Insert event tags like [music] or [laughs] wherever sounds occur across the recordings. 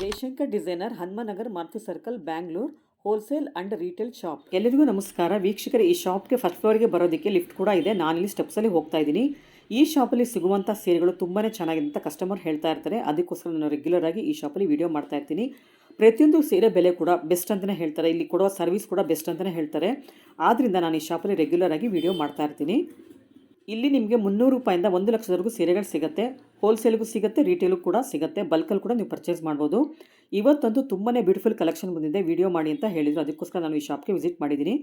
Jayashankar designer Hanumanagar Maruti circle, Bangalore wholesale and retail shop. ಎಲ್ಲರಿಗೂ ನಮಸ್ಕಾರ. ವೀಕ್ಷಕರ, ಈ ಶಾಪ್ಗೆ ಫಸ್ಟ್ ಫ್ಲೋರ್ಗೆ ಬರೋದಕ್ಕೆ ಲಿಫ್ಟ್ ಕೂಡ ಇದೆ. ನಾನಿಲ್ಲಿ ಸ್ಟೆಪ್ಸಲ್ಲಿ ಹೋಗ್ತಾ ಇದ್ದೀನಿ. ಈ ಶಾಪಲ್ಲಿ ಸಿಗುವಂಥ ಸೀರೆಗಳು ತುಂಬಾ ಚೆನ್ನಾಗಿದೆ ಅಂತ ಕಸ್ಟಮರ್ ಹೇಳ್ತಾ ಇರ್ತಾರೆ. ಅದಕ್ಕೋಸ್ಕರ ನಾನು ರೆಗ್ಯುಲರ್ ಆಗಿ ಈ ಶಾಪಲ್ಲಿ ವಿಡಿಯೋ ಮಾಡ್ತಾ ಇರ್ತೀನಿ. ಪ್ರತಿಯೊಂದು ಸೀರೆ ಬೆಲೆ ಕೂಡ ಬೆಸ್ಟ್ ಅಂತಲೇ ಹೇಳ್ತಾರೆ. ಇಲ್ಲಿ ಕೊಡುವ ಸರ್ವಿಸ್ ಕೂಡ ಬೆಸ್ಟ್ ಅಂತಲೇ ಹೇಳ್ತಾರೆ. ಆದ್ದರಿಂದ ನಾನು ಈ ಶಾಪಲ್ಲಿ ರೆಗ್ಯುಲರ್ ಆಗಿ ವಿಡಿಯೋ ಮಾಡ್ತಾ ಇರ್ತೀನಿ. ಇಲ್ಲಿ ನಿಮಗೆ ಮುನ್ನೂರು ರೂಪಾಯಿಂದ ಒಂದು ಲಕ್ಷದವರೆಗೂ ಸೀರೆಗಳು ಸಿಗುತ್ತೆ ಹೋಲ್ಸೇಲ್ಗೂ ಸಿಗುತ್ತೆ ರೀಟೇಲ್ಗೂ ಕೂಡ ಸಿಗುತ್ತೆ ಬಲ್ಕಲ್ಲಿ ಕೂಡ ನೀವು ಪರ್ಚೇಸ್ ಮಾಡ್ಬೋದು. ಇವತ್ತಂತೂ ತುಂಬಾ ಬ್ಯೂಟಿಫುಲ್ ಕಲೆಕ್ಷನ್ ಬಂದಿದೆ ವಿಡಿಯೋ ಮಾಡಿ ಅಂತ ಹೇಳಿದರು. ಅದಕ್ಕೋಸ್ಕರ ನಾನು ಈ ಶಾಪ್ಗೆ ವಿಸಿಟ್ ಮಾಡಿದ್ದೀನಿ.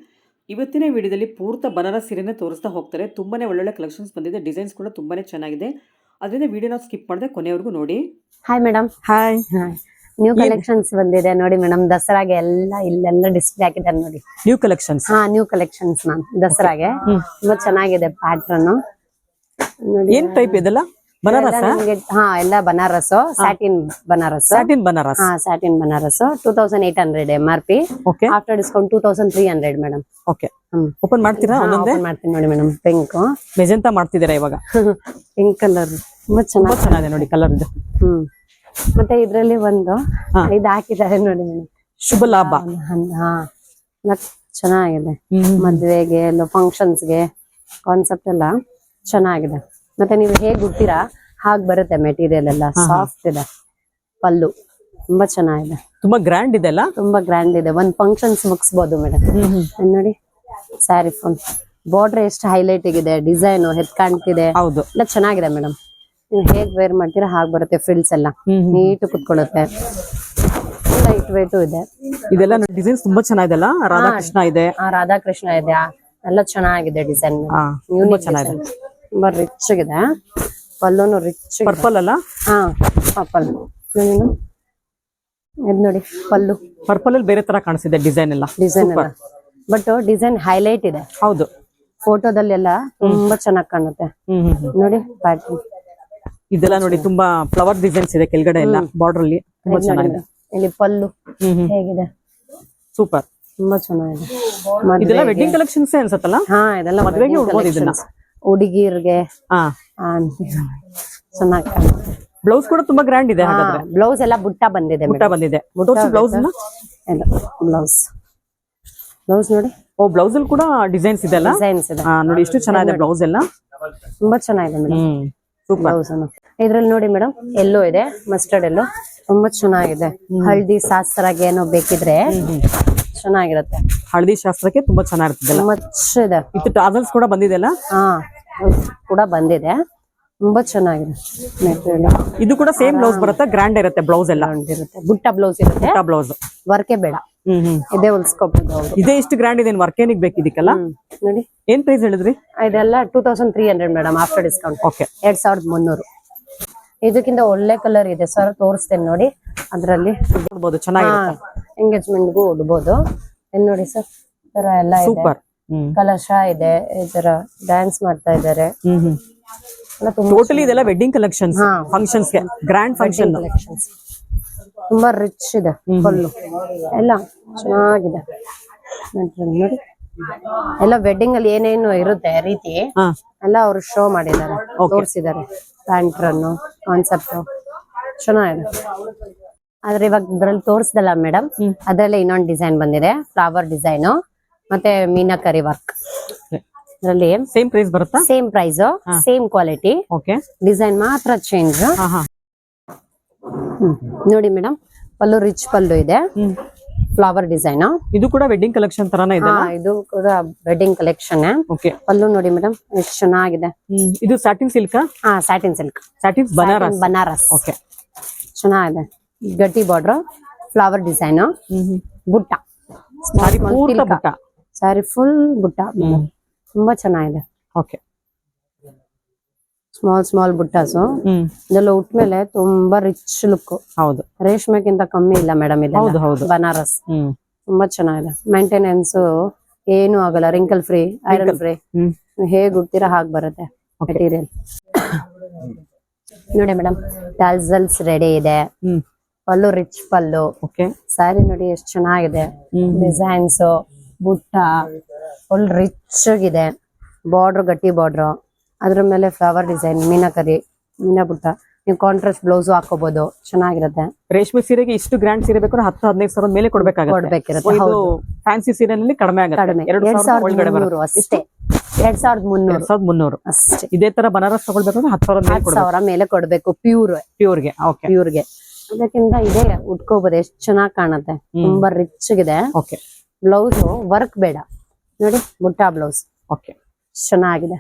ಇವತ್ತಿನ ವಿಡಿಯೋದಲ್ಲಿ ಪೂರ್ತ ಬನಾರಸ್ ಸೀರೆನೇ ತೋರಿಸ್ತಾ ಹೋಗ್ತಾರೆ. ತುಂಬಾ ಒಳ್ಳೊಳ್ಳೆ ಕಲೆಕ್ಷನ್ಸ್ ಬಂದಿದೆ ಡಿಸೈನ್ಸ್ ಕೂಡ ತುಂಬಾ ಚೆನ್ನಾಗಿದೆ. ಅದರಿಂದ ವಿಡಿಯೋನ ಸ್ಕಿಪ್ ಮಾಡಿದೆ ಕೊನೆಯವರೆಗೂ ನೋಡಿ. Hi madam hi new collections ಬಂದಿದೆ ನೋಡಿ ಮೇಡಮ್ ದಸರಾಗೆ ಎಲ್ಲ ಇಲ್ಲೆಲ್ಲ ಡಿಸ್ಪ್ಲೇ ಹಾಕಿದ್ದಾರೆ ನೋಡಿ. ನ್ಯೂ ಕಲೆಕ್ಷನ್ಸ್ ಹಾ ನ್ಯೂ ಕಲೆಕ್ಷನ್ಸ್ ಮ್ಯಾಮ್ ದಸರಾಗೆ. ತುಂಬಾ ಚೆನ್ನಾಗಿದೆ ಪ್ಯಾಟ್ರನ್ ಏನ್ ಟೈಪ್ ಇದೆಲ್ಲ? ಬನಾರಸ್? ಹಾ ಎಲ್ಲ ಬನಾರಸ್ ಸ್ಯಾಟಿನ್ ಬನಾರಸ್. ಸ್ಯಾಟಿನ್ ಬನಾರಸ್. ಹಾ satin Banaras two thousand eight hundred M R P okay after discount two thousand three hundred madam okay open ಮಾಡ್ತೀರಾ ಒಂದೊಂದೇ? ಮಾಡ್ತೀನಿ ನೋಡಿ ಮೇಡಮ್ ಪಿಂಕ್ ಮೆಜೆಂತಾ ಮಾಡ್ತಿದ್ದೀರಾ ಇವಾಗ? [laughs] ಪಿಂಕ್ ಕಲರ್ ತುಂಬಾ ತುಂಬಾ ಚೆನ್ನಾಗಿ ಚೆನ್ನಾಗಿದೆ ನೋಡಿ ಕಲರ್ ಇದು. ಹ್ಮ್. ಮತ್ತೆ ಇದ್ರಲ್ಲಿ ಒಂದು. ಇದು ಹಾಕಿದ್ದಾರೆ ನೋಡಿ ಮೇಡಮ್. ಶುಭ ಲಾಭ. ಹಾ ಚೆನ್ನಾಗಿದೆ. ಮದ್ವೆಗೆ ಎಲ್ಲ ಫಂಕ್ಷನ್ಸ್ಗೆ ಕಾನ್ಸೆಪ್ಟ್ ಎಲ್ಲ ಚೆನ್ನಾಗಿದೆ. ಮತ್ತೆ ನೀವು ಹೇಗ್ ಹುಡ್ತೀರಾ ಹಾಗ್ ಬರುತ್ತೆ ಮೆಟೀರಿಯಲ್ ಎಲ್ಲ. ಸಾಫ್ಟ್ ಇದೆ. ಪಲ್ಲು ತುಂಬಾ ಚೆನ್ನಾಗಿದೆ. ತುಂಬಾ ಗ್ರ್ಯಾಂಡ್ ಇದೆ ಅಲ್ಲ? ತುಂಬಾ ಗ್ರ್ಯಾಂಡ್ ಇದೆ. ಒಂದ್ ಫಂಕ್ಷನ್ಸ್ ಮುಗಿಸ್ಬೋದು ಮೇಡಮ್. ನೋಡಿ. ಸ್ಯಾರಿ ಫೋನ್ ಬಾರ್ಡರ್ ಎಷ್ಟು ಹೈಲೈಟ್ ಇದೆ. ಡಿಸೈನ್ ಹೆತ್ ಕಾಣ್ತಿದೆ ಹೌದು. ಎಲ್ಲ ಚೆನ್ನಾಗಿದೆ ಮೇಡಮ್. ನೀವು ಹೇಗ್ ವೇರ್ ಮಾಡ್ತೀರಾ ಹಾಗೆ ಬರುತ್ತೆ ಫ್ರಿಲ್ಸ್ ಎಲ್ಲ. ನೀಟ್ ಕುತ್ಕೊಳ್ಳುತ್ತೆ. ಲೈಟ್ ವೇಟು ಇದೆ. ಇದೆಲ್ಲ ಡಿಸೈನ್ ತುಂಬಾ ಚೆನ್ನಾಗಿದೆ ಅಲ್ಲ? ರಾಧಾಕೃಷ್ಣ ಇದೆ. ರಾಧಾಕೃಷ್ಣ ಇದೆ. ಎಲ್ಲ ಚೆನ್ನಾಗಿದೆ ಡಿಸೈನ್ ತುಂಬಾ ಚೆನ್ನಾಗಿದೆ. ತುಂಬಾ ರಿಚ್ ಇದೆ ಪಲ್ಲೂನು ರಿಚ್ ಪರ್ಪಲ್ ಅಲ್ಲ? ಹಾ ಪರ್ಪಲ್ ಇದ್ ನೋಡಿ ಪಲ್ಲು. ಪರ್ಪಲ್ ಅಲ್ಲಿ ಬೇರೆ ತರ ಕಾಣಿಸಿದೆ ಡಿಸೈನ್ ಎಲ್ಲ. ಡಿಸೈನ್ ಬಟ್ ಡಿಸೈನ್ ಹೈಲೈಟ್ ಇದೆ. ಹೌದು. ಫೋಟೋದಲ್ಲೆಲ್ಲ ತುಂಬಾ ಚೆನ್ನಾಗಿ ಕಾಣುತ್ತೆ. ನೋಡಿ ಪ್ಯಾಟರ್ನ್ ಇದೆಲ್ಲ ನೋಡಿ ತುಂಬಾ ಫ್ಲವರ್ ಡಿಸೈನ್ಸ್ ಇದೆ ಕೆಳಗಡೆ ಎಲ್ಲ ಬಾರ್ಡರ್ ಅಲ್ಲಿ ತುಂಬಾ ಚೆನ್ನಾಗಿದೆ. ಇಲ್ಲಿ ಪಲ್ಲು ಹೇಗಿದೆ? ಸೂಪರ್ ತುಂಬಾ ಚೆನ್ನಾಗಿದೆ. ಇದೆಲ್ಲ ವೆಡ್ಡಿಂಗ್ ಕಲೆಕ್ಷನ್ಸ್ ಅನ್ಸತ್ತಲ್ಲ? ಹಾ ಇದೆಲ್ಲ ಮದುವೆಗೆ ಉಡ್ಬೋದು ಇದನ್ನ. ಹುಡುಗಿರ್ಗೆ ಹಾ. ಚೆನ್ನಾಗಿ ಕಾಣುತ್ತೆ. ಬ್ಲೌಸ್ ಕೂಡ ತುಂಬಾ ಗ್ರ್ಯಾಂಡ್ ಇದೆ ಹಾಗಾದ್ರೆ. ಬ್ಲೌಸ್ ಎಲ್ಲ ಬುಟ್ಟ ಬಂದಿದೆ ಬುಟ್ಟ ಬಂದಿದೆ. ಬ್ಲೌಸ್ ಬ್ಲೌಸ್ ಬ್ಲೌಸ್ ನೋಡಿ. ಓ ಬ್ಲೌಸ್ ಅಲ್ಲಿ ಕೂಡ ಡಿಸೈನ್ಸ್ ಇದೆ ಅಲ್ಲ ಡಿಸೈನ್ಸ್ ಇದೆ ನೋಡಿ ಎಷ್ಟು ಚೆನ್ನಾಗಿದೆ ಬ್ಲೌಸ್ ಎಲ್ಲ. ತುಂಬಾ ಚೆನ್ನಾಗಿದೆ ಮೇಡಮ್. ಇದ್ರಲ್ಲಿ ನೋಡಿ ಮೇಡಮ್ ಎಲ್ಲೋ ಇದೆ ಮಸ್ಟರ್ಡ್ ಎಲ್ಲೋ. ತುಂಬಾ ಚೆನ್ನಾಗಿದೆ. ಹಳದಿ ಸಾಸ್ರಾಗೆ ಏನೋ ಬೇಕಿದ್ರೆ ಚೆನ್ನಾಗಿರುತ್ತೆ. ಹಳದಿ ಶಾಸ್ತ್ರಕ್ಕೆ ತುಂಬಾ ಚೆನ್ನಾಗಿರ್ತದೆ ಮಚ್ ಇದೆ. ಇದು ಟಾಸಲ್ಸ್ ಕೂಡ ಬಂದಿದೆ ಅಲ್ಲ ಹಾ ಕೂಡ ಬಂದಿದೆ. ತುಂಬಾ ಚೆನ್ನಾಗಿದೆ ಮೆಟೀರಿಯಲ್. ಇದು ಕೂಡ ಸೇಮ್ ಬ್ಲೌಸ್ ಬರುತ್ತೆ ಗ್ರ್ಯಾಂಡ್ ಇರುತ್ತೆ ಬ್ಲೌಸ್ ಎಲ್ಲ. ಇರುತ್ತೆ. ಬುಟ್ಟ ಬ್ಲೌಸ್ ಇರುತ್ತೆ. ಬ್ಲೌಸ್. ವರ್ಕೆ ಬೇಡ. ಇದೇ ಹೊಲ್ಸ್ಕೊಬೋದು ಅವರು ಇದೇ ಇಷ್ಟು ಗ್ರ್ಯಾಂಡ್ ಇದೆ ವರ್ಕೇನಿಗೆ ಬೇಕು ಬೇಕಿದಕ್ಕಲ್ಲ ನೋಡಿ. ಏನ್ ಪ್ರೈಸ್ ಹೇಳಿದ್ರಿ? ಇದೆಲ್ಲ two thousand three hundred madam after discount okay ಎರಡ್ ಸಾವಿರದ ಮುನ್ನೂರು. ಇದಕ್ಕಿಂತ ಒಳ್ಳೆ ಕಲರ್ ಇದೆ. ಸರ್ ತೋರಿಸ್ತೇನೆ ನೋಡಿ. ಅದ್ರಲ್ಲಿ ಉಡ್ಬೋದು ಚೆನ್ನಾಗಿ ಎಂಗೇಜ್ಮೆಂಟ್ಗೂ ಉಡ್ಬೋದು ಇಲ್ಲಿ ನೋಡಿ ಸರ್ ತರ ಎಲ್ಲ ಇದೆ. ಸೂಪರ್ ಕಲಶ ಇದೆ. ಈ ತರ ಡ್ಯಾನ್ಸ್ ಮಾಡ್ತಾ ಇದ್ದಾರೆ. ಟೋಟಲಿ ಇದೆಲ್ಲ ವೆಡ್ಡಿಂಗ್ ಕಲೆಕ್ಷನ್. ಫಂಕ್ಷನ್ಸ್ಗೆ ಗ್ರ್ಯಾಂಡ್ ಫಂಕ್ಷನ್ ತುಂಬಾ ರಿಚ್ ಇದೆ ಫುಲ್ಲು ಎಲ್ಲ ಚೆನ್ನಾಗಿದೆ. ನೋಡಿ. ಎಲ್ಲ ವೆಡ್ಡಿಂಗ್ ಅಲ್ಲಿ ಏನೇನು ಇರುತ್ತೆ ರೀತಿ ಎಲ್ಲ ಅವರು ಶೋ ಮಾಡಿದ್ದಾರೆ ತೋರಿಸಿದ್ದಾರೆ. ಪ್ಯಾಂಟ್ರನ್ನು ಕಾನ್ಸೆಪ್ಟ್ ಚೆನ್ನಾಗಿದೆ. ಆದ್ರೆ ಇವಾಗ ಇದ್ರಲ್ಲಿ ತೋರಿಸ್ದಲ್ಲ ಮೇಡಮ್ ಅದ್ರಲ್ಲಿ ಇನ್ನೊಂದು ಡಿಸೈನ್ ಬಂದಿದೆ ಫ್ಲವರ್ ಡಿಸೈನ್ ಮತ್ತೆ ಮೀನಾಕರಿ ವರ್ಕ್ ಇದರಲ್ಲಿ ಸೇಮ್ ಪ್ರೈಸ್ ಬರುತ್ತಾ? Same price same quality okay design ಮಾತ್ರ ಚೇಂಜ್ ನೋಡಿ ಮೇಡಮ್ ಪಲ್ಲು ರಿಚ್ ಪಲ್ಲು ಇದೆ. ಫ್ಲವರ್ ಡಿಸೈನ್ ಇದು ಕೂಡ ವೆಡ್ಡಿಂಗ್ ಕಲೆಕ್ಷನ್ ತರಾನೇ ಇದೆ ಹಾ ಇದು ಕೂಡ ವೆಡ್ಡಿಂಗ್ ಕಲೆಕ್ಷನ್ ಓಕೆ ಪಲ್ಲು ನೋಡಿ ಮೇಡಮ್ ಎಷ್ಟು ಚೆನ್ನಾಗಿದೆ. ಇದು ಸ್ಯಾಟಿನ್ ಸಿಲ್ಕ್ ಹಾ satin silk satin Banaras Banaras okay ಚೆನ್ನಾಗಿದೆ. ಗಟ್ಟಿ ಬಾರ್ಡರ್ ಫ್ಲವರ್ ಡಿಸೈನ್ ಬುಟ್ಟ. ಸಾರಿ ಪೂರ್ತ ಬುಟ್ಟ. ಸ್ಯಾರಿ ಫುಲ್ ಬುಟ್ಟ ತುಂಬಾ ಚೆನ್ನಾಗಿದೆ. ಓಕೆ ಸ್ಮಾಲ್ ಸ್ಮಾಲ್ ಬುಟ್ಟಾಸು. ಇದೆಲ್ಲ ಉಟ್ಮೇಲೆ ತುಂಬಾ ರಿಚ್ ಲುಕ್ ಹೌದು. ರೇಷ್ಮೆಗಿಂತ ಕಮ್ಮಿ ಇಲ್ಲ ಮೇಡಮ್ ಹೌದು. ಬನಾರಸ್ ತುಂಬಾ ಚೆನ್ನಾಗಿದೆ. ಮೇಂಟೆನೆನ್ಸ್ ಏನು ಆಗಲ್ಲ. ರಿಂಕಲ್ ಫ್ರೀ ಐರನ್ ಫ್ರೀ ಹೇಗ್ ಉಡ್ತೀರಾ ಹಾಗೆ ಬರುತ್ತೆ ಮೆಟೀರಿಯಲ್ ನೋಡಿ ಮೇಡಮ್ ಟಾಲ್ಸಲ್ಸ್ ರೆಡಿ ಇದೆ. ಪಲ್ಲು ರಿಚ್ ಪಲ್ಲು. ಸ್ಯಾರಿ ನೋಡಿ ಎಷ್ಟು ಚೆನ್ನಾಗಿದೆ. ಡಿಸೈನ್ಸ್ ಬುಟ್ಟ. ಫುಲ್ ರಿಚ್ ಆಗಿದೆ. ಬಾರ್ಡರ್ ಗಟ್ಟಿ ಬಾರ್ಡ್ರ್ ಅದ್ರ ಮೇಲೆ ಫ್ಲವರ್ ಡಿಸೈನ್ ಮೀನಾಕರಿ ಮೀನಾ ಬುಟ್ಟ ನೀವು ಕಾಂಟ್ರಾಸ್ಟ್ ಬ್ಲೌಸ್ ಹಾಕೋಬಹುದು ಚೆನ್ನಾಗಿರುತ್ತೆ. ರೇಷ್ಮೆ ಸೀರೆಗೆ ಇಷ್ಟು ಗ್ರ್ಯಾಂಡ್ ಸೀರೆ ಬೇಕು ಹತ್ತು ಹದಿನೈದು ಸಾವಿರದ ಮೇಲೆ ಕೊಡ್ಬೇಕಾಗುತ್ತೆ. ಫ್ಯಾನ್ಸಿ ಸೀರೆನಲ್ಲಿ ಕಡಿಮೆ ಆಗುತ್ತೆ. ಎರಡು ಸಾವಿರದ ಅಷ್ಟೇ. ಎರಡ್ ಮುನ್ನೂರು. ಸಾವಿರದ ಮುನ್ನೂರು. ಅಷ್ಟೇ. ಇದೇ ತರ ಬನಾರಸ್ ತಗೊಳ್ಬೇಕಂದ್ರೆ ಹತ್ತು ಸಾವಿರದ ಮೇಲೆ ಹತ್ತು ಕೊಡ್ಬೇಕು. ಸಾವಿರ ಮೇಲೆ ಕೊಡ್ಬೇಕು. ಪ್ಯೂರ್ ಪ್ಯೂರ್ಗೆ ಓಕೆ ಪ್ಯೂರ್ಗೆ ಅದಕ್ಕಿಂತ ಇದೆ ಉಟ್ಕೋಬಹುದು ಎಷ್ಟು ಚೆನ್ನಾಗಿ ಕಾಣುತ್ತೆ. ತುಂಬಾ ರಿಚ್ ಇದೆ ಓಕೆ ಬ್ಲೌಸ್ ವರ್ಕ್ ಬೇಡ. ನೋಡಿ ಮೊಟ್ಟಾ ಬ್ಲೌಸ್ ಓಕೆ ಚೆನ್ನಾಗಿದೆ.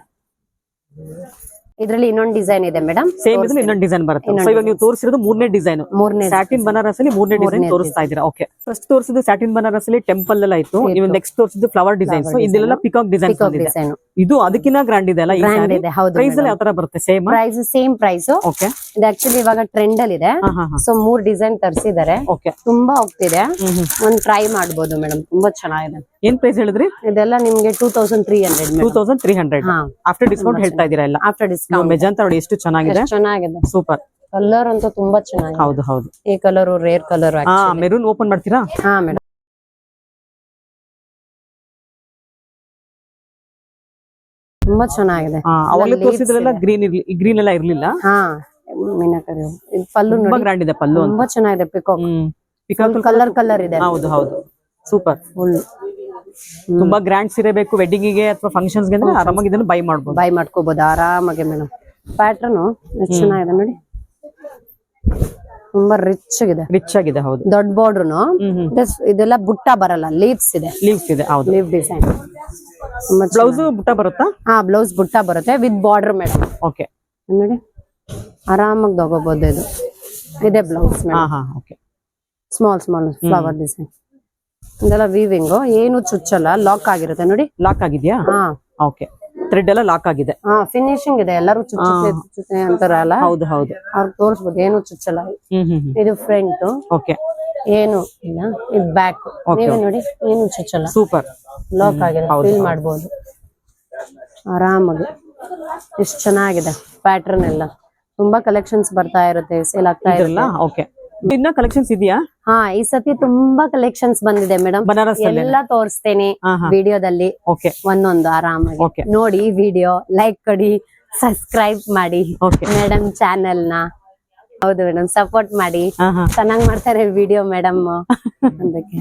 ಇದರಲ್ಲಿ ಇನ್ನೊಂದು ಡಿಸೈನ್ ಇದೆ ಮೇಡಮ್ ಸೇಮ್ ಇದ್ರಲ್ಲಿ ಇನ್ನೊಂದು ಡಿಸೈನ್ ಬರುತ್ತೆ. ಸೊ ಇವಾಗ ನೀವು ತೋರಿಸಿರೋದು ಮೂರನೇ ಡಿಸೈನ್ ಮೂರನೇ ಸ್ಯಾಟಿನ್ ಬನಾರಸ್ ಅಲ್ಲಿ ಮೂರನೇ ಡಿಸೈನ್ ತೋರಿಸ್ತಾ ಇದ್ದೀರಾ? ಓಕೆ ಫಸ್ಟ್ ತೋರಿಸಿದ್ದು ಸ್ಯಾಟಿನ್ ಬನಾರಸ್ ಅಲ್ಲಿ ಟೆಂಪಲ್ ಎಲ್ಲ ಇತ್ತು. ನೀವು ನೆಕ್ಸ್ಟ್ ತೋರಿಸಿದ್ದು ಫ್ಲವರ್ ಡಿಸೈನ್ಸ್ ಇದೆಲ್ಲ ಪಿಕಾಕ್ ಡಿಸೈನ್ ಡಿಸೈನ್ ಇದು ಅದಕ್ಕಿಂತ ಗ್ರ್ಯಾಂಡ್ ಇದೆ ಅಲ್ಲ ಈ ಬ್ರ್ಯಾಂಡ್ ಇದೆ ಹೌದು ಪ್ರೈಸ್ ಅಲ್ಲಿ ಯಾವ ತರ ಬರುತ್ತೆ? Same price same price okay ಇದು ಆಕ್ಚುಲಿ ಇವಾಗ ಟ್ರೆಂಡ್ ಅಲ್ಲಿ ಇದೆ. ಸೊ ಮೂರ್ ಡಿಸೈನ್ ತರಿಸಿದ್ದಾರೆ. ಓಕೆ ತುಂಬಾ ಹೋಗ್ತಿದೆ. ಒಂದ್ ಟ್ರೈ ಮಾಡಬಹುದು ಮೇಡಮ್ ತುಂಬಾ ಚೆನ್ನಾಗಿದೆ. ಏನ್ ಪ್ರೈಸ್ ಹೇಳಿದ್ರಿ? ಇದೆಲ್ಲ ನಿಮ್ಗೆ two thousand three hundred two thousand three hundred after discount ಹೇಳ್ತಾ ಇದೀರಾ ಇಲ್ಲ ಆಫ್ಟರ್ ಡಿಸ್ಕೌಂಟ್ ಮೆಜಂತ ನೋಡಿ ಎಷ್ಟು ಚೆನ್ನಾಗಿದೆ. ಚೆನ್ನಾಗಿದೆ. ಸೂಪರ್ ಕಲರ್ ಅಂತೂ ತುಂಬಾ ಚೆನ್ನಾಗಿದೆ. ಹೌದು ಹೌದು. ಈ colour rare colour maroon open ಮಾಡ್ತೀರಾ? ಹಾ ಮೇಡಮ್ ತುಂಬಾ ಚೆನ್ನಾಗಿದೆ. ಅವಾಗಲೇ ತೋರಿಸಿದ್ರೆಲ್ಲ ಗ್ರೀನ್ ಇರ್ಲಿ ಗ್ರೀನ್ ಎಲ್ಲ ಇರ್ಲಿಲ್ಲ? ಹಾ ಮೀನಾಕರಿ ಪಲ್ಲು ತುಂಬಾ ಗ್ರ್ಯಾಂಡ್ ಇದೆ ಪಲ್ಲು ತುಂಬಾ ಚೆನ್ನಾಗಿದೆ ಪಿಕಾಕ್ ಪಿಕಾಕ್ ಕಲರ್ ಕಲರ್ ಇದೆ. ಹೌದು ಹೌದು. ಸೂಪರ್ ತುಂಬಾ ಗ್ರ್ಯಾಂಡ್ ಸೀರೆ ಬೇಕು ವೆಡ್ಡಿಂಗ್ಗೆ ಅಥವಾ ಫಂಕ್ಷನ್ಸ್ಗೆ ಅಂದ್ರೆ ಆರಾಮಾಗಿ ಇದನ್ನ ಬೈ ಮಾಡ್ಬೋದು. ಬೈ ಮಾಡ್ಕೋಬಹುದು ಆರಾಮಾಗಿ ಮೇಡಮ್ ಪ್ಯಾಟ್ರನ್ ಚೆನ್ನಾಗಿದೆ ನೋಡಿ. ತುಂಬಾ ರಿಚ್ ಆಗಿದೆ. ರಿಚ್ ಆಗಿದೆ ಹೌದು. ದೊಡ್ಡ ಹ್ಮ್ ಇದೆಲ್ಲ ಬುಟ್ಟ ಬರಲ್ಲ ಲೀವ್ಸ್ ಇದೆ. ಲೀವ್ಸ್ ಇದೆ ಹೌದು. ಲೀವ್ ಡಿಸೈನ್ ಬ್ಲೌಸ್ ಬುಟ್ಟ ಬರುತ್ತಾ? ಹಾ ಬ್ಲೌಸ್ ಬುಟ್ಟ ಬರುತ್ತೆ ವಿತ್ ಬಾರ್ಡರ್ ಮೇಡಮ್ ಓಕೆ ನೋಡಿ. ಆರಾಮಾಗಿ ತಗೋಬಹುದು ಇದು. ಇದೆ blouse okay small small flower design ಇದೆಲ್ಲ ವೀವಿಂಗ್ ಏನು ಚುಚ್ಚಲ್ಲ ಲಾಕ್ ಆಗಿರುತ್ತೆ ನೋಡಿ. ಲಾಕ್ ಆಗಿದ್ಯಾ? ಹಾ. ಓಕೆ ಥ್ರೆಡ್ ಎಲ್ಲ ಲಾಕ್ ಆಗಿದೆ. ಹಾ ಫಿನಿಶಿಂಗ್ ಇದೆ. ಎಲ್ಲರೂ ಚುಚ್ಚುತ್ತೆ ಅಂತಾರಲ್ಲ. ಹೌದು ಹೌದು. ಅವ್ರು ತೋರಿಸ್ಬೋದು ಏನು ಚುಚ್ಚಲ್ಲ. ಇದು ಫ್ರಂಟ್ ಓಕೆ ಏನು? ಇಲ್ಲ. ಇದು ಬ್ಯಾಕ್ ನೀವೇ ನೋಡಿ ಏನು ಚುಚ್ಚಲ್ಲ ಸೂಪರ್ ಲಾಕ್ ಆಗಿದೆ. ಫೀಲ್ ಮಾಡ್ಬೋದು. ಆರಾಮಾಗಿ. ಎಷ್ಟು ಚೆನ್ನಾಗಿದೆ ಪ್ಯಾಟರ್ನ್ ಎಲ್ಲ. ತುಂಬಾ ಕಲೆಕ್ಷನ್ಸ್ ಬರ್ತಾ ಇರುತ್ತೆ ಸೇಲ್ ಆಗ್ತಾ ಇರಲ್ಲ ಓಕೆ ಇನ್ನ ಕಲೆಕ್ಷನ್ಸ್ ಇದೆಯಾ? ಹಾ ಈ ಸತಿ ತುಂಬಾ ಕಲೆಕ್ಷನ್ಸ್ ಬಂದಿದೆ ಮೇಡಮ್ ಎಲ್ಲ ತೋರಿಸ್ತೇನೆ ವಿಡಿಯೋದಲ್ಲಿ ಓಕೆ ಒಂದೊಂದು ಆರಾಮಾಗಿ. ನೋಡಿ ವಿಡಿಯೋ ಲೈಕ್ ಕೊಡಿ ಸಬ್ಸ್ಕ್ರೈಬ್ ಮಾಡಿ. ಮೇಡಮ್ ಚಾನೆಲ್ನ. ಹೌದು ಮೇಡಮ್ ಸಪೋರ್ಟ್ ಮಾಡಿ. ಚೆನ್ನಾಗ್ ಮಾಡ್ತಾರೆ ವಿಡಿಯೋ ಮೇಡಮ್ ಅದಕ್ಕೆ.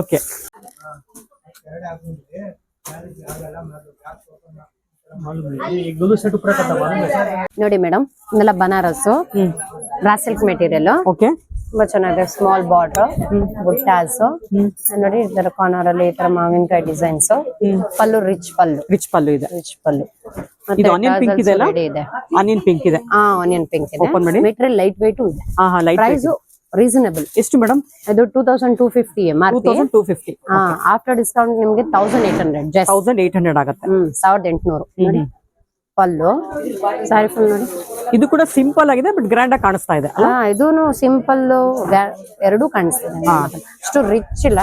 ಓಕೆ. ನೋಡಿ ಮೇಡಮ್ ಇದೆಲ್ಲ Banaras raw silk material okay. ತುಂಬಾ ಚೆನ್ನಾಗಿದೆ. ಸ್ಮಾಲ್ ಬಾರ್ಡರ್ ಬುಟ್ಟಾಸ್ ನೋಡಿ ಇದರ ಕಾರ್ನರ್ ಅಲ್ಲಿ ಈ ತರ ಮಾವಿನಕಾಯಿ designs pallu rich pallu. Rich pallu ಇದೆ. ರಿಚ್ ಪಲ್ಲು. ಇದು ಇದೆ ಅಲ್ಲ? ಇದೆ. ಆನಿಯನ್ ಪಿಂಕ್ ಇದೆ. ಹಾ ಆನಿಯನ್ ಪಿಂಕ್ ಇದೆ. Open ಮಾಡಿ. ಮೆಟೀರಿಯಲ್ ಲೈಟ್ weight ಇದೆ. ಹಾ ಲೈಟ್ ಪ್ರೈಸ್ ರೀಸನಬಲ್ ಎಷ್ಟು ಮೇಡಮ್ ಇದು two thousand two fifty M R two P thousand two fifty ಹಾ ಆಫ್ಟರ್ ಡಿಸ್ಕೌಂಟ್ ನಿಮ್ಗೆ thousand eight hundred just thousand eight hundred ಆಗುತ್ತೆ. ಹ್ಮ್ ಸಾವಿರದ ಎಂಟುನೂರು. ನೋಡಿ ಪಲ್ಲು. ಸಾರಿ ಫುಲ್ ನೋಡಿ. ಇದು ಕೂಡ ಸಿಂಪಲ್ ಆಗಿದೆ ಬಟ್ ಗ್ರ್ಯಾಂಡ್ ಆಗಿ ಕಾಣಿಸ್ತಾ ಇದೆ ಹಾ ಇದೂನು ಸಿಂಪಲ್ ಎರಡೂ ಕಾಣಿಸ್ತಿದೆ. ಅಷ್ಟು ರಿಚ್ ಇಲ್ಲ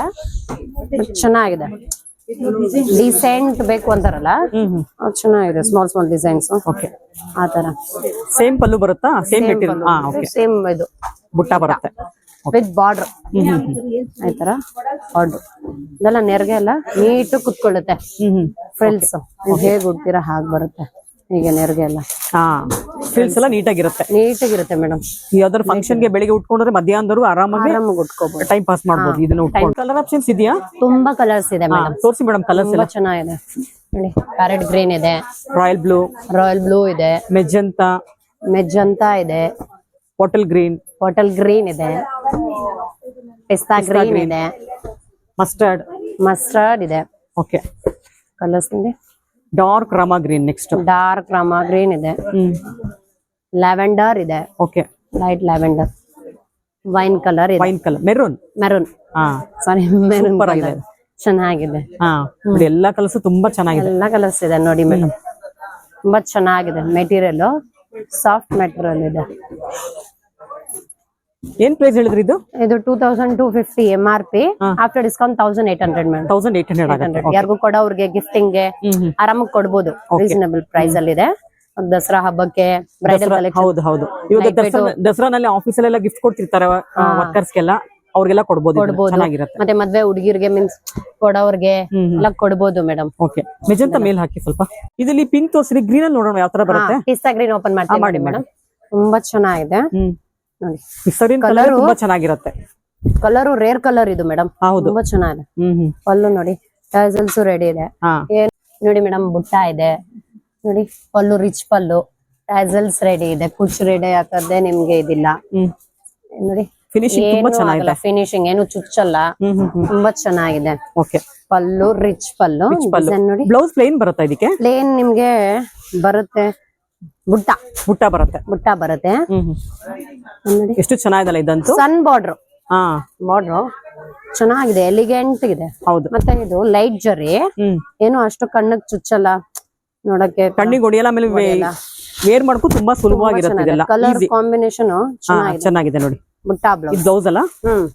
ಚೆನ್ನಾಗಿದೆ. ಡಿಸೆಂಟ್ ಬೇಕು ಅಂತಾರಲ್ಲ? ಚೆನ್ನಾಗಿದೆ ಸ್ಮಾಲ್ ಸ್ಮಾಲ್ ಡಿಸೈನ್ಸ್ ಓಕೆ ಆ ತರ. ಸೇಮ್ ಪಲ್ಲು ಬರುತ್ತಾ? ಸೇಮ್ ಮೆಟೀರಿಯಲ್ ಹಾ ಓಕೆ ಸೇಮ್ ಇದು. ಬುಟ್ಟ ಬರುತ್ತೆ. ವಿತ್ ಬಾರ್ಡರ್ ಈ ತರ. ಬಾರ್ಡರ್ ಇದೆಲ್ಲ ನೆರಿಗೆ ಎಲ್ಲ ನೀಟ್ ಕುತ್ಕೊಳ್ಳುತ್ತೆ. ಫ್ರಿಲ್ಸ್ ಹೇಗ್ ಉಡ್ತೀರಾ ಹಾಗೆ ಬರುತ್ತೆ. ಹೀಗೆ ನೆರಿಗೆ ಎಲ್ಲ. ಹಾ ಫಿಲ್ಸ್ ಎಲ್ಲ ನೀಟಾಗಿರುತ್ತೆ. ನೀಟಾಗಿರುತ್ತೆ ಮೇಡಮ್. ಯಾವ್ದಾದ್ರು ಫಂಕ್ಷನ್ಗೆ ಬೆಳಿಗ್ಗೆ ಉಟ್ಕೊಂಡ್ರೆ ಮಧ್ಯಾಹ್ನದವರು ಆರಾಮಾಗಿ ಆರಾಮಾಗಿ ಉಟ್ಕೋಬಹುದು ಟೈಮ್ ಪಾಸ್ ಮಾಡಬಹುದು ಇದನ್ನ ಉಟ್ಕೊಂಡು. ಕಲರ್ ಆಪ್ಷನ್ಸ್ ಇದೆಯಾ? ತುಂಬಾ ಕಲರ್ಸ್ ಇದೆ ಮೇಡಮ್. ತೋರಿಸಿ ಮೇಡಮ್ ಕಲರ್ಸ್ ಎಲ್ಲ. ಚೆನ್ನಾಗಿದೆ. ನೋಡಿ ಪ್ಯಾರೆಟ್ ಗ್ರೀನ್ ಇದೆ. ರಾಯಲ್ ಬ್ಲೂ ರಾಯಲ್ ಬ್ಲೂ ಇದೆ. ಮೆಜ್ಜಂತ ಮೆಜಂತಾ ಇದೆ. ಬಾಟಲ್ ಗ್ರೀನ್ ಬಾಟಲ್ ಗ್ರೀನ್ ಇದೆ. ಪಿಸ್ತಾ ಗ್ರೀನ್ ಇದೆ. ಮಸ್ಟರ್ಡ್ ಮಸ್ಟರ್ಡ್ ಇದೆ. ಓಕೆ ಕಲರ್ಸ್ ಇದೆ dark rama green next dark rama green ಇದೆ. ಲ್ಯಾವೆಂಡರ್ ಇದೆ. Okay light lavender wine colour ಇದೆ. ವೈನ್ ಕಲರ್ ಮೆರೂನ್ ಮೆರೂನ್ ಹಾ. ಸಾರಿ ಮೆರೂನ್ [laughs] ಆಗಿದೆ. ಚೆನ್ನಾಗಿದೆ. ಹಾ. ನೋಡಿ ಎಲ್ಲಾ ಕಲರ್ಸ್ ತುಂಬಾ ಚೆನ್ನಾಗಿದೆ. ಎಲ್ಲ ಕಲರ್ಸ್ ಇದೆ ನೋಡಿ ಮೇಡಮ್ ತುಂಬಾ ಚೆನ್ನಾಗಿದೆ. ಮೆಟೀರಿಯಲ್ ಸಾಫ್ಟ್ ಮೆಟೀರಿಯಲ್ ಇದೆ. ಏನ್ ಪ್ರೈಸ್ ಹೇಳಿದ್ರಿ ಇದು? ಇದು two thousand two fifty M R P after discount thousand eight hundred madam. Thousand eight hundred hundred ಯಾರಿಗೂ ಅವ್ರಿಗೆ ಗಿಫ್ಟಿಂಗ್ಗೆ ಆರಾಮಾಗಿ ಕೊಡ್ಬೋದು. ರೀಸನಬಲ್ ಪ್ರೈಸ್ ಅಲ್ಲಿ ಇದೆ. ದಸರಾ ಹಬ್ಬಕ್ಕೆ ಬ್ರೈಡಲ್ ಹೌದು ಹೌದು. ಇವಾಗ ದಸರಾ ಆಫೀಸ್ ಆಫೀಸಲ್ಲೆಲ್ಲ ಗಿಫ್ಟ್ ಕೊಡ್ತಿರ್ತಾರೆ ವರ್ಕರ್ಸ್ಗೆಲ್ಲ ಅವ್ರಿಗೆಲ್ಲ ಕೊಡ್ಬೋದು. ಕೊಡ್ಬೋದು. ಚೆನ್ನಾಗಿರುತ್ತೆ. ಮತ್ತೆ ಮದ್ವೆ ಹುಡುಗಿರ್ಗೆ ಮೀನ್ಸ್ ಕೊಡೋರ್ಗೆ ಎಲ್ಲ ಕೊಡ್ಬೋದು ಮೇಡಮ್. ಓಕೆ ಮೆಜಂತ ಮೇಲ್ ಹಾಕಿ ಸ್ವಲ್ಪ. ಇದರಲ್ಲಿ ಪಿಂಕ್ ತೋರಿಸ್ರಿ ಗ್ರೀನ್ ಅಲ್ಲಿ ನೋಡೋಣ ಯಾವ ತರ ಬರುತ್ತೆ ಪಿಸ್ತಾ ಗ್ರೀನ್ ಓಪನ್ ಮಾಡ್ತೀನಿ ಮಾಡಿ ಮೇಡಮ್. ತುಂಬಾ ಚೆನ್ನಾಗಿದೆ. ನೋಡಿ ಕಲರ್ ತುಂಬಾ ಚೆನ್ನಾಗಿರುತ್ತೆ. ಕಲರ್ ರೇರ್ ಕಲರ್ ಇದು ಮೇಡಮ್ ಹೌದು. ತುಂಬಾ ಚೆನ್ನಾಗಿದೆ. ಪಲ್ಲು ನೋಡಿ. ಟೈಸಲ್ಸ್ ರೆಡಿ ಇದೆ. ನೋಡಿ ಮೇಡಮ್ ಬುಟ್ಟ ಇದೆ. ನೋಡಿ ಪಲ್ಲು ರಿಚ್ ಪಲ್ಲು. ಟೈಸಲ್ಸ್ ರೆಡಿ ಇದೆ. ಕುಚ್ ರೆಡಿ ಹಾಕದ್ದೆ ನಿಮ್ಗೆ ಇದಿಲ್ಲ. ನೋಡಿ. ಫಿನಿಶಿಂಗ್ ತುಂಬಾ ಚೆನ್ನಾಗಿದೆ. ಫಿನಿಶಿಂಗ್ ಏನು ಚುಚ್ಚಲ್ಲ. ತುಂಬಾ ಚೆನ್ನಾಗಿದೆ. Okay pallu rich pallu. ಪಲ್ಲು. ನೋಡಿ. ಬ್ಲೌಸ್ ಪ್ಲೇನ್ ಬರುತ್ತೆ ಇದಕ್ಕೆ? ಪ್ಲೇನ್ ನಿಮ್ಗೆ ಬರುತ್ತೆ. ಬುಟ್ಟ ಬುಟ್ಟ ಬರುತ್ತೆ. ಬುಟ್ಟ ಬರುತ್ತೆ. ನೋಡಿ. ಎಷ್ಟು ಚೆನ್ನಾಗಿದೆ ಇದಂತೂ? ಸನ್ ಬಾರ್ಡ್ರ್ ಹಾ. ಬಾರ್ಡ್ರು ಚೆನ್ನಾಗಿದೆ ಎಲಿಗೆಂಟ್ ಇದೆ. ಹೌದು. ಮತ್ತೆ ಇದು ಲೈಟ್ ಜರಿ. ಏನು ಅಷ್ಟು ಕಣ್ಣಗ್ ಚುಚ್ಚಲ್ಲ. ನೋಡಕ್ಕೆ ಕಣ್ಣಿಗೆ ಹೊಡಿಯಲ್ಲ ಆಮೇಲೆ ವೇರ್ ಮಾಡ್ಕೊ ತುಂಬಾ ಸುಲಭವಾಗಿರುತ್ತೆ ಇದೆಲ್ಲ. ಕಲರ್ ಕಾಂಬಿನೇಷನ್ ಚೆನ್ನಾಗಿದೆ. ನೋಡಿ. ಬುಟ್ಟ ಬ್ಲೌಸ್ ಬ್ಲೌಸ್ ಅಲ್ಲ? ಹ್ಮ್.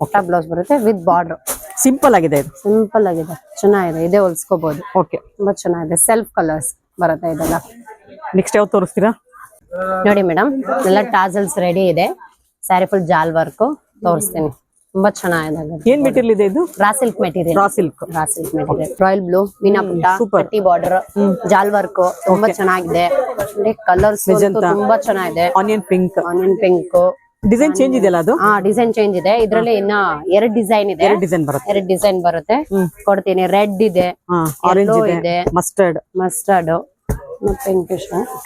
ಬುಟ್ಟ ಬ್ಲೌಸ್ ಬರುತ್ತೆ ವಿತ್ ಬಾರ್ಡರ್ ಸಿಂಪಲ್ ಆಗಿದೆ ಇದು. ಸಿಂಪಲ್ ಆಗಿದೆ. ಚೆನ್ನಾಗಿದೆ. ಇದೇ ಹೊಲ್ಸ್ಕೋಬಹುದು ಓಕೆ ತುಂಬಾ ಚೆನ್ನಾಗಿದೆ. ಸೆಲ್ಫ್ ಕಲರ್ಸ್ ಬರುತ್ತೆ ಇದೆಲ್ಲ. ನೆಕ್ಸ್ಟ್ ಯಾವ್ದು ತೋರಿಸ್ತೀರಾ? ನೋಡಿ ಮೇಡಮ್ ಎಲ್ಲ ಟಾಸಲ್ಸ್ ರೆಡಿ ಇದೆ. ಸ್ಯಾರಿ ಫುಲ್ ಜಾಲ್ ವರ್ಕ್ ತೋರಿಸ್ತೀನಿ. ತುಂಬಾ ಚೆನ್ನಾಗಿದೆ ಏನ್ ಮೆಟೀರಿಯಲ್ ಇದೆ ಇದು? Raw silk material raw silk raw silk material royal blue ಮೀನಾ ಪುಟ್ಟ ಪಟ್ಟಿ ಬಾರ್ಡರ್ ಜಾಲ್ ವರ್ಕ್ ತುಂಬಾ ಚೆನ್ನಾಗಿದೆ. ಕಲರ್ಸ್. ತುಂಬಾ ಚೆನ್ನಾಗಿದೆ. Onion pink onion pink design change ಇದೆಯಲ್ಲ ಅದು? ಹಾ ಡಿಸೈನ್ ಚೇಂಜ್ ಇದೆ. ಇದ್ರಲ್ಲಿ ಇನ್ನ ಎರಡ್ ಡಿಸೈನ್ ಇದೆ. ಎರಡು ಡಿಸೈನ್ ಬರುತ್ತೆ. ಎರಡ್ ಡಿಸೈನ್ ಬರುತ್ತೆ. ಕೊಡ್ತೀನಿ. ರೆಡ್ ಇದೆ. ಆರೆಂಜ್ ಇದೆ. ಮಸ್ಟರ್ಡ್ ಮಸ್ಟರ್ಡ್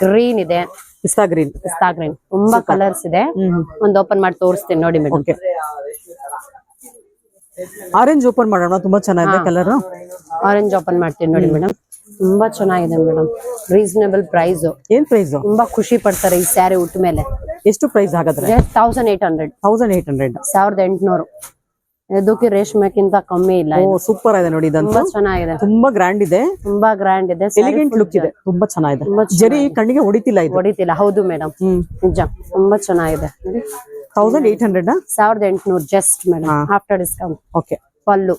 ಗ್ರೀನ್ ಇದೆ. ಪಿಸ್ತಾ ಗ್ರೀನ್ ಪಿಸ್ತಾ ಗ್ರೀನ್ ತುಂಬಾ ಕಲರ್ಸ್ ಇದೆ. ಒಂದ್ ಓಪನ್ ಮಾಡಿ ತೋರಿಸ್ತೀನಿ ನೋಡಿ ಮೇಡಮ್ ಆರೆಂಜ್ ಓಪನ್ ಮಾಡೋಣ ತುಂಬಾ ಚೆನ್ನಾಗಿದೆ ಕಲರ್ ಆರೆಂಜ್ ಓಪನ್ ಮಾಡ್ತೀನಿ ನೋಡಿ ಮೇಡಮ್ ತುಂಬಾ ಚೆನ್ನಾಗಿದೆ ಮೇಡಮ್ ರೀಸನೇಬಲ್ ಪ್ರೈಸ್ ಏನ್ ಪ್ರೈಸ್ ತುಂಬಾ ಖುಷಿ ಪಡ್ತಾರೆ ಈ ಸ್ಯಾರಿ ಉಟ್ಟ ಮೇಲೆ. ಎಷ್ಟು ಪ್ರೈಸ್ ಹಾಗಾದ್ರೆ? Thousand eight hundred thousand eight hundred ಸಾವಿರದ ಎಂಟುನೂರು. ಇದಕ್ಕೆ ರೇಷ್ಮೆಕ್ಕಿಂತ ಕಮ್ಮಿ ಇಲ್ಲ ಓ ಸೂಪರ್ ಇದೆ ನೋಡಿ ತುಂಬಾ ಚೆನ್ನಾಗಿದೆ. ತುಂಬಾ ಗ್ರ್ಯಾಂಡ್ ಇದೆ. ತುಂಬಾ ಗ್ರ್ಯಾಂಡ್ ಇದೆ. ಎಲಿಗೆಂಟ್ ಲುಕ್ ಇದೆ. ತುಂಬಾ ಚೆನ್ನಾಗಿದೆ. ಜರಿ ಕಣ್ಣಿಗೆ ಹೊಡಿತಿಲ್ಲ ಇದು. ಹೊಡಿತಿಲ್ಲ. ಹೌದು ಮೇಡಮ್ ನಿಜ. ತುಂಬಾ ಚೆನ್ನಾಗಿದೆ. ತೌಸಂಡ್ ಏಟ್ ಹಂಡ್ರೆಡ್ ಸಾವಿರದ ಎಂಟುನೂರು just madam. After discount okay pallu.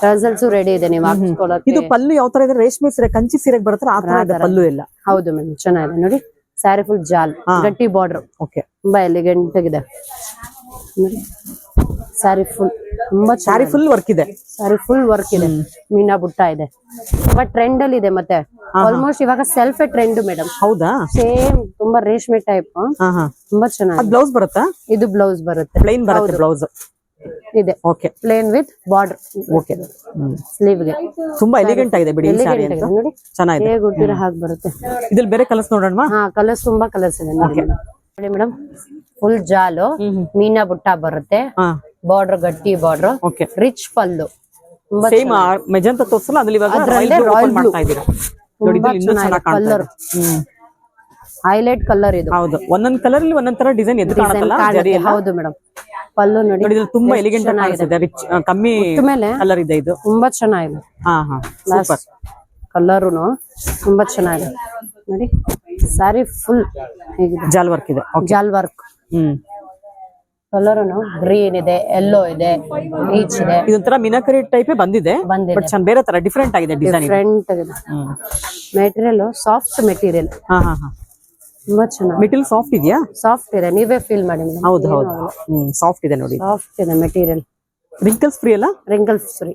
Tassels ready ಇದೆ ನೀವು ಹಾಕಿಸ್ಕೊಳ್ಳೋದು ಇದು ಪಲ್ಲು ಯಾವ ತರ ಇದೆ? ರೇಷ್ಮೆ ಸೀರೆ ಕಂಚಿ ಸೀರೆಗೆ ಬರುತ್ತೆ ಆ ತರ ಇದೆ ಪಲ್ಲು ಎಲ್ಲ. ಹೌದು ಮೇಡಮ್ ಚೆನ್ನಾಗಿದೆ. ನೋಡಿ ಸ್ಯಾರಿ ಫುಲ್ ಜಾಲ್. ಗಟ್ಟಿ ಬಾರ್ಡರ್ ಓಕೆ ತುಂಬಾ ಎಲಿಗೆಂಟ್ ಆಗಿದೆ. ಸ್ಯಾರಿ ಫುಲ್ ತುಂಬಾ ಸ್ಯಾರಿ ಫುಲ್ ವರ್ಕ್ ಇದೆ. ಸ್ಯಾರಿ ಫುಲ್ ವರ್ಕ್ ಇದೆ. ಮೀನಾ ಬುಟ್ಟ ಇದೆ. ತುಂಬಾ ಟ್ರೆಂಡ್ ಅಲ್ಲಿ ಇದೆ ಮತ್ತೆ. ಆಲ್ಮೋಸ್ಟ್ ಇವಾಗ ಸೆಲ್ಫ್ ಟ್ರೆಂಡ್ ಮೇಡಮ್ ಹೌದಾ? ಸೇಮ್ ತುಂಬಾ ರೇಷ್ಮೆ ಟೈಪ್ ತುಂಬಾ ಚೆನ್ನಾಗಿ ಬ್ಲೌಸ್ ಬರುತ್ತಾ? ಇದು ಬ್ಲೌಸ್ ಬರುತ್ತೆ. ಪ್ಲೇನ್ ಬರುತ್ತೆ ಬ್ಲೌಸ್ ಇದೆ. Okay plain with border okay ಸ್ಲೀವ್ಗೆ. ತುಂಬಾ ಎಲಿಗೆಂಟ್ ಆಗಿದೆ ಬಿಡಿ ಸಾರಿ ಅಂತ. ನೋಡಿ. ಚೆನ್ನಾಗಿದೆ. ಹೇಗೆ ಹಾಗೆ ಬರುತ್ತೆ. ಇದರಲ್ಲಿ ಬೇರೆ ಕಲರ್ಸ್ ನೋಡೋಣ ಹಾ ಕಲರ್ಸ್ ತುಂಬಾ ಕಲರ್ಸ್ ಇದೆ ನೋಡಿ. ನೋಡಿ ಮೇಡಮ್ ಫುಲ್ ಜಾಲು ಮೀನಾ ಬುಟ್ಟ ಬರುತ್ತೆ. ಬಾರ್ಡರ್ ಗಟ್ಟಿ border rich pallu. Same magenta ತೋರ್ಸಲ್ಲ ಅದ್ರಲ್ಲಿ ಇವಾಗ ರಾಯಲ್ ಮಾಡ್ತಾ ಇದ್ದೀರಾ? ನೋಡಿ ಇದು ಇನ್ನೂ ಚೆನ್ನಾಗಿ ಕಾಣ್ತಾ ಇದೆ. ಹೈಲೈಟ್ ಕಲರ್ ಇದು. ಹೌದು. ಒಂದೊಂದ್ ಕಲರ್ ಅಲ್ಲಿ ಒಂದೊಂದ್ ತರ ಡಿಸೈನ್ ಎದ್ದು ಕಾಣುತ್ತಲ್ಲ ಜರಿ ಎಲ್ಲ? ಹೌದು ಮೇಡಮ್. ಪಲ್ಲು ನೋಡಿ. ನೋಡಿ ಇದು ತುಂಬಾ ಎಲಿಗೆಂಟ್ ಕಾಣಿಸ್ತಿದೆ. ರಿಚ್ ಕಮ್ಮಿ ಮೇಲೆ ಕಲರ್ ಇದೆ ಇದು. ತುಂಬಾ ಚೆನ್ನಾಗಿದೆ. ಹಾ ಹಾ. ಸೂಪರ್ ಕಲರುನು ತುಂಬಾ ಚೆನ್ನಾಗಿದೆ. ನೋಡಿ. ಸಾರಿ ಫುಲ್ ಜಾಲ್ ವರ್ಕ್ ಇದೆ. ಜಾಲ್ ವರ್ಕ್ ಹ್ಮ್. ಕಲರ್ ಗ್ರೀನ್ ಇದೆ ಎಲ್ಲೋ ಇದೆ ಬೀಚ್ ಇದೆ. ಇದೊಂಥರ ಮಿನಾಕರಿ ಟೈಪ್ ಬಂದಿದೆ. ಬಟ್ ಬೇರೆ ತರ ಡಿಫ್ರೆಂಟ್ ಆಗಿದೆ ಡಿಸೈನ್ ಫ್ರಂಟ್ ಇದೆ ಹ್ಮ್. ಮೆಟೀರಿಯಲ್ ಸಾಫ್ಟ್ ಮೆಟೀರಿಯಲ್ ಹಾ ಹಾ ಹಾ. ತುಂಬಾ ಚೆನ್ನಾಗಿ ಮೆಟೀರಿಯಲ್ ಸಾಫ್ಟ್ ಇದೆಯಾ? ಸಾಫ್ಟ್ ಇದೆ. ನೀವೇ ಫೀಲ್ ಮಾಡಿ ಹೌದು ಹೌದು. ಸಾಫ್ಟ್ ಇದೆ ನೋಡಿ. ಸಾಫ್ಟ್ ಇದೆ ಮೆಟೀರಿಯಲ್ ರಿಂಕಲ್ಸ್ ಫ್ರೀ ಅಲ್ಲ? ರಿಂಕಲ್ಸ್ ಫ್ರೀ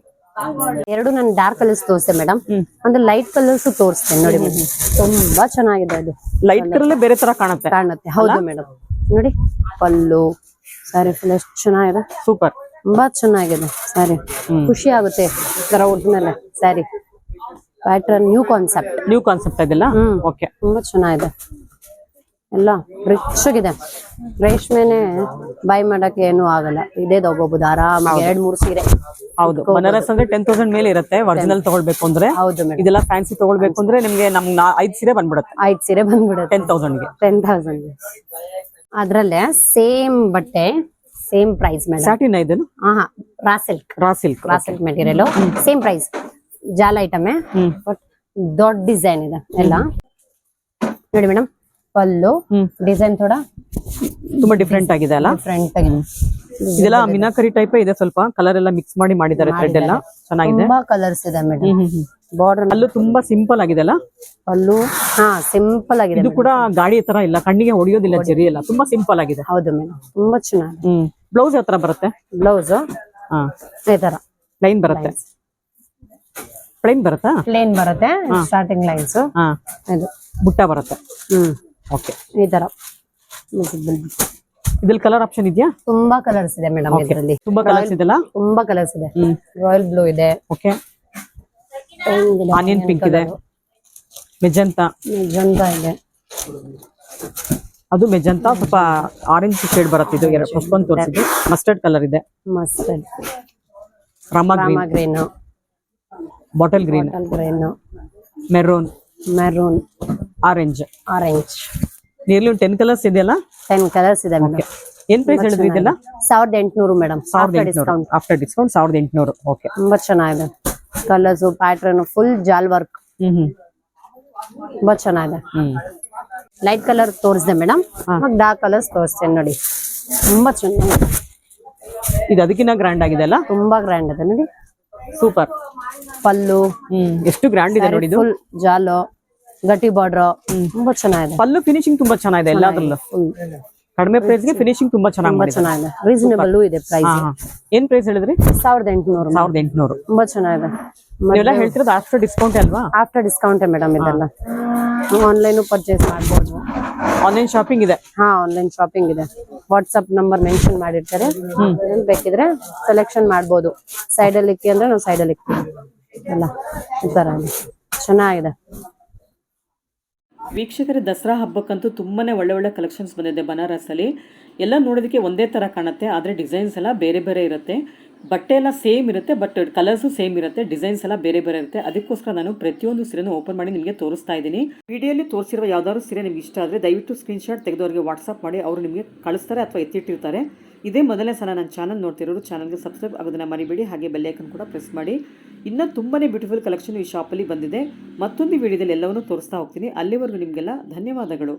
ಎರಡು ನಾನು ಡಾರ್ಕ್ ಕಲರ್ಸ್ ತೋರಿಸ್ತೆ ಮೇಡಮ್ ಅಂದ್ರೆ ಲೈಟ್ ಕಲರ್ಸ್ ತೋರಿಸ್ತೇನೆ ನೋಡಿ. ತುಂಬಾ ಚೆನ್ನಾಗಿದೆ ಅದು. ಲೈಟ್ ಕಲರ್ ಬೇರೆ ತರ ಕಾಣುತ್ತೆ. ಕಾಣುತ್ತೆ. ಹೌದು ಮೇಡಮ್ ನೋಡಿ ಪಲ್ಲು ಸಾರಿ ಫುಲ್ ಎಷ್ಟು ಚೆನ್ನಾಗಿದೆ. ಸೂಪರ್ ತುಂಬಾ ಚೆನ್ನಾಗಿದೆ ಸಾರಿ ಖುಷಿ ಆಗುತ್ತೆ ತರ ಉಟ್ಮೇಲೆ sari pattern new concept new concept ಇದೆಲ್ಲ ಹ್ಮ್. ಓಕೆ ತುಂಬಾ ಚೆನ್ನಾಗಿದೆ. ಎಲ್ಲ ರಿಚ್ ಆಗಿದೆ. ರೇಷ್ಮೆನೆ ಬೈ ಮಾಡಕ್ಕೆ ಏನು ಆಗಲ್ಲ. ಇದೇ ತಗೋಬಹುದು ಆರಾಮಾಗಿ ಎರಡ್ ಮೂರ್ ಸೀರೆ ಹೌದು. ಬನಾರಸ್ ಅಂದ್ರೆ ಟೆನ್ ತೌಸಂಡ್ ಮೇಲೆ ಇರುತ್ತೆ ಒರಿಜಿನಲ್ ತಗೊಳ್ಬೇಕು ಅಂದ್ರೆ. ಹೌದು ಇದೆಲ್ಲ ಫ್ಯಾನ್ಸಿ ತಗೊಳ್ಬೇಕು ಅಂದ್ರೆ ನಿಮ್ಗೆ ನಮ್ ಐದ್ ಸೀರೆ ಬಂದ್ಬಿಡುತ್ತೆ. ಐದ್ ಸೀರೆ ಬಂದ್ಬಿಡುತ್ತೆ. ಟೆನ್ ತೌಸಂಡ್ಗೆ ಟೆನ್ ತೌಸಂಡ್ ಅದ್ರಲ್ಲೇ ಸೇಮ್ ಬಟ್ಟೆ ಸೇಮ್ ಪ್ರೈಸ್ ಮೇಡಮ್ ಸ್ಯಾಟಿನ್ ಇದನ್ನು ಹಾ raw silk raw silk raw silk material same price ಜಾಲ ಐಟಮ್ ಬಟ್ ದೊಡ್ಡ ಡಿಸೈನ್ ಇದೆ. ಎಲ್ಲ. ನೋಡಿ ಮೇಡಮ್ ಪಲ್ಲು ಡಿಸೈನ್ ತೋಡ ತುಂಬಾ ಡಿಫ್ರೆಂಟ್ ಆಗಿದೆ ಅಲ್ಲ? ಡಿಫ್ರೆಂಟ್ ಆಗಿದೆ. ಇದೆಲ್ಲ ಮಿನಾಕರಿ ಟೈಪ್ ಇದೆ ಸ್ವಲ್ಪ. ಕಲರ್ ಎಲ್ಲ ಮಿಕ್ಸ್ ಮಾಡಿ ಮಾಡಿದ್ದಾರೆ ಥ್ರೆಡ್ ಎಲ್ಲ. ಚೆನ್ನಾಗಿದೆ. ತುಂಬಾ ಕಲರ್ಸ್ ಇದೆ ಮೇಡಮ್ ಬಾರ್ಡರ್ ಅಲ್ಲೂ ತುಂಬಾ ಸಿಂಪಲ್ ಆಗಿದೆ ಅಲ್ಲ? ಪಲ್ಲು ಹಾ ಸಿಂಪಲ್ ಆಗಿದೆ ಇದು ಕೂಡ ಗಾಡಿ ತರ ಇಲ್ಲ. ಕಣ್ಣಿಗೆ ಹೊಡೆಯೋದಿಲ್ಲ ಜರಿ ಎಲ್ಲ. ತುಂಬಾ ಸಿಂಪಲ್ ಆಗಿದೆ. ಹೌದು ಮೇಡಮ್ ತುಂಬಾ ಚೆನ್ನಾಗಿ ಬ್ಲೌಸ್ ಯಾವ ತರ ಬರುತ್ತೆ? ಬ್ಲೌಸ್ ಹಾ. ಈ ತರ. ಪ್ಲೈನ್ ಬರುತ್ತೆ? ಪ್ಲೈನ್ ಬರುತ್ತಾ? ಪ್ಲೇನ್ ಬರುತ್ತೆ. ಸ್ಟಾರ್ಟಿಂಗ್ ಲೈನ್ಸ್ ಹಾ. ಇದು. ಬುಟ್ಟ ಬರುತ್ತೆ? ಹ್ಮ್. ಓಕೆ. ಈ ತರ. ಇದ್ರಲ್ಲಿ ಕಲರ್ ಆಪ್ಷನ್ ಇದೆಯಾ? ತುಂಬಾ ಕಲರ್ಸ್ ಇದೆ ಮೇಡಮ್ ಇದರಲ್ಲಿ. ತುಂಬಾ ಕಲರ್ಸ್ ಇದೆಲ್ಲ ತುಂಬಾ ಕಲರ್ಸ್ ಇದೆ. ರಾಯಲ್ ಬ್ಲೂ ಇದೆ. ಓಕೆ. ಆನಿಯನ್ ಪಿಂಕ್ ಇದೆ. ಮೆಜಂತ ಮೆಜಂತಾ ಇದೆ. ಅದು ಮೆಜಂತ ಸ್ವಲ್ಪ ಆರೆಂಜ್ ಶೇಡ್ ಬರುತ್ತೆ ಇದು. ಎರಡು ಫಸ್ಟ್ ತೋರಿಸಿದ್ದು. ಮಸ್ಟರ್ಡ್ ಕಲರ್ ಇದೆ. Mustard rama green rama green bottle green bottle green maroon maroon orange orange nearly ಒಂದು ಟೆನ್ ಕಲರ್ಸ್ ಇದೆಯಲ್ಲ? ಟೆನ್ ಕಲರ್ಸ್ ಇದೆ ಮೇಡಮ್ ಏನ್ ಪ್ರೈಸ್ ಹೇಳಿದ್ರಿ ಇದೆಲ್ಲ? ಸಾವಿರದ ಎಂಟುನೂರು ಮೇಡಮ್ ಸಾವಿರದ ಎಂಟುನೂರು. ಡಿಸ್ಕೌಂಟ್ ಆಫ್ಟರ್ ಡಿಸ್ಕೌಂಟ್ ಸಾವಿರದ ಎಂಟುನೂರು. ಓಕೆ ತುಂಬಾ ಚೆನ್ನಾಗಿದೆ. ಕಲರ್ಸ್ ಪ್ಯಾಟರ್ನ್ ಫುಲ್ ಜಾಲ್ ವರ್ಕ್ ಹ್ಮ್ ಹ್ಮ್. ತುಂಬಾ ಚೆನ್ನಾಗಿದೆ. ಹ್ಮ್. ಲೈಟ್ ಕಲರ್ ತೋರಿಸಿದೆ ಮೇಡಮ್ ಡಾರ್ಕ್ ಕಲರ್ಸ್ ತೋರಿಸ್ತೇನೆ ನೋಡಿ. ತುಂಬಾ ಚೆನ್ನಾಗಿದೆ. ಇದು ಅದಕ್ಕಿಂತ ಗ್ರ್ಯಾಂಡ್ ಆಗಿದೆ ಅಲ್ಲ? ತುಂಬಾ ಗ್ರ್ಯಾಂಡ್ ಇದೆ ನೋಡಿ. ಸೂಪರ್ ಪಲ್ಲು. ಹ್ಮ್. ಎಷ್ಟು ಗ್ರ್ಯಾಂಡ್ ಇದೆ ನೋಡಿ ಇದು? ಫುಲ್ ಜಾಲು ಗಟ್ಟಿ ಬಾರ್ಡರ್ ತುಂಬಾ ಚೆನ್ನಾಗಿದೆ. ಪಲ್ಲು ಫಿನಿಶಿಂಗ್ ತುಂಬಾ ಚೆನ್ನಾಗಿದೆ ಎಲ್ಲಾದ್ರಲ್ಲೂ. ಕಡಿಮೆ ಪ್ರೈಸ್ಗೆ ಫಿನಿಶಿಂಗ್ ತುಂಬಾ ಚೆನ್ನಾಗಿ ಚೆನ್ನಾಗಿದೆ. ರೀಸನೇಬಲ್ ಇದೆ ಪ್ರೈಸ್ ಏನ್ ಪ್ರೈಸ್ ಹೇಳಿದ್ರಿ? ಸಾವಿರದ ಎಂಟುನೂರು ಸಾವಿರದ ಎಂಟುನೂರು. ತುಂಬಾ ಚೆನ್ನಾಗಿದೆ. ನೀವೆಲ್ಲ ಹೇಳ್ತಿರೋದು ಆಫ್ಟರ್ ಡಿಸ್ಕೌಂಟ್ ಅಲ್ವಾ? ಆಫ್ಟರ್ ಡಿಸ್ಕೌಂಟ್ ಮೇಡಮ್ ಇದೆಲ್ಲ. ಆನ್ಲೈನ್ ಪರ್ಚೇಸ್ ಮಾಡ್ಬೋದು. ಆನ್ಲೈನ್ ಶಾಪಿಂಗ್ ಇದೆ. ಹಾ ಆನ್ಲೈನ್ ಶಾಪಿಂಗ್ ಇದೆ. ವಾಟ್ಸ್ಆಪ್ ನಂಬರ್ ಮೆನ್ಷನ್ ಮಾಡಿರ್ತಾರೆ. ಏನ್ ಬೇಕಿದ್ರೆ ಸೆಲೆಕ್ಷನ್ ಮಾಡ್ಬೋದು. ಸೈಡ್ ಅಲ್ಲಿ ಇಕ್ಕಿ ಅಂದ್ರೆ ನಾವು ಸೈಡ್ ಅಲ್ಲಿ ಇಕ್ತೀವಿ. ಎಲ್ಲ ಈ ತರ ಚೆನ್ನಾಗಿದೆ. ವೀಕ್ಷಕರ, ದಸರಾ ಹಬ್ಬಕ್ಕಂತೂ ತುಂಬಾ ಒಳ್ಳೆ ಒಳ್ಳೆ ಕಲೆಕ್ಷನ್ಸ್ ಬಂದಿದೆ. ಬನಾರಸಲ್ಲಿ ಎಲ್ಲ ನೋಡೋದಕ್ಕೆ ಒಂದೇ ಥರ ಕಾಣುತ್ತೆ, ಆದರೆ ಡಿಸೈನ್ಸ್ ಎಲ್ಲ ಬೇರೆ ಬೇರೆ ಇರುತ್ತೆ. ಬಟ್ಟೆ ಎಲ್ಲ ಸೇಮ್ ಇರುತ್ತೆ, ಬಟ್ ಕಲರ್ಸು ಸೇಮ್ ಇರುತ್ತೆ, ಡಿಸೈನ್ಸ್ ಎಲ್ಲ ಬೇರೆ ಬೇರೆ ಇರುತ್ತೆ. ಅದಕ್ಕೋಸ್ಕರ ನಾನು ಪ್ರತಿಯೊಂದು ಸೀರೆನೂ ಓಪನ್ ಮಾಡಿ ನಿಮಗೆ ತೋರಿಸ್ತಾ ಇದ್ದೀನಿ. ವಿಡಿಯೋಲಿ ತೋರಿಸಿರುವ ಯಾವ್ದಾದ್ರು ಸೀರೆ ನಿಮ್ಗೆ ಇಷ್ಟ ಆದರೆ ದಯವಿಟ್ಟು ಸ್ಕ್ರೀನ್ಶಾಟ್ ತೆಗೆದವರಿಗೆ ವಾಟ್ಸಪ್ ಮಾಡಿ, ಅವರು ನಿಮಗೆ ಕಳಿಸ್ತಾರೆ ಅಥವಾ ಎತ್ತಿಟ್ಟಿರ್ತಾರೆ. ಇದೇ ಮೊದಲನೇ ಸಲ ನನ್ನ ಚಾನಲ್ ನೋಡ್ತಿರೋರು ಚಾನಲ್ಗೆ ಸಬ್ಸ್ಕ್ರೈಬ್ ಆಗೋದನ್ನು ಮರಿಬೇಡಿ, ಹಾಗೆ ಬೆಲ್ಲೈಕನ್ ಕೂಡ ಪ್ರೆಸ್ ಮಾಡಿ. ಇನ್ನೂ ತುಂಬಾ ಬ್ಯೂಟಿಫುಲ್ ಕಲೆಕ್ಷನ್ ಈ ಶಾಪಲ್ಲಿ ಬಂದಿದೆ. ಮತ್ತೊಂದು ವಿಡಿಯೋದಲ್ಲಿ ಎಲ್ಲವನ್ನೂ ತೋರಿಸ್ತಾ ಹೋಗ್ತೀನಿ. ಅಲ್ಲಿವರೆಗೂ ನಿಮಗೆಲ್ಲ ಧನ್ಯವಾದಗಳು.